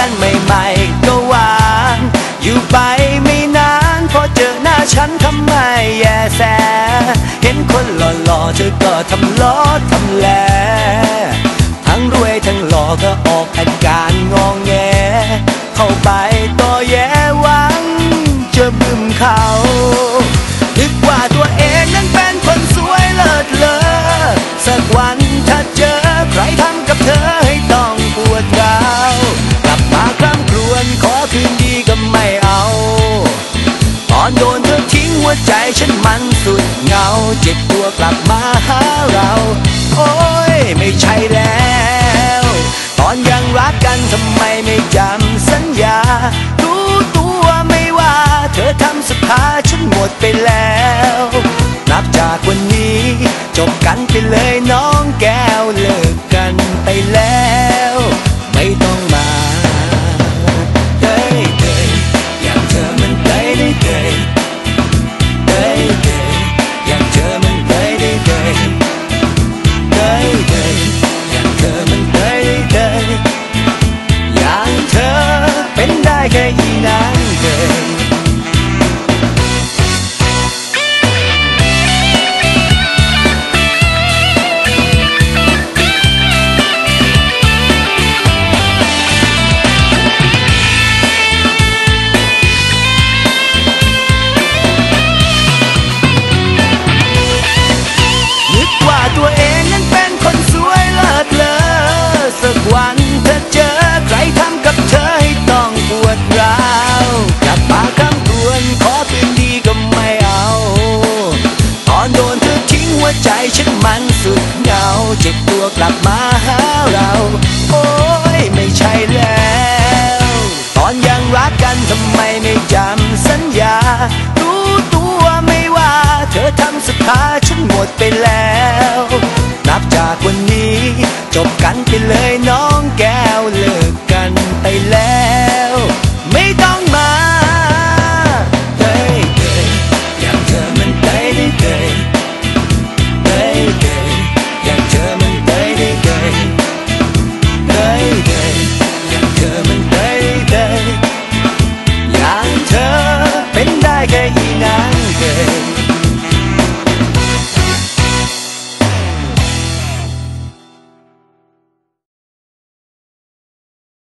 กันใหม่ๆก็หวาน อยู่ไปไม่นานพอเจอหน้าฉันทำไมแย่แส เห็นคนหล่อๆเธอก็ทำล้อทำแล ทั้งรวยทั้งหล่อก็ออกอาการงองแง เข้าไปต่อแย่หวังจะบึมเขานึกว่าตัวเองนั้นเป็นคนสวยเลิศเลอสักวันถ้าเจอใครทำกับเธอให้ วใจฉันมันสุดเหงาเจ็บตัวกลับมาหาเรา โอ้ยไม่ใช่แล้ว ตอนยังรักกันทำไมไม่จำสัญญา รู้ตัวไม่ว่า เธอทำสุดท้ายฉันหมดไปแล้ว นับจากวันนี้ จบกันไปเลยน้องแก้วเลิกกันไปแล้ว ดไปแล้ว นับจากวันนี้ จบกันไปเลยน้องแก้วเลิกกันไปแล้ว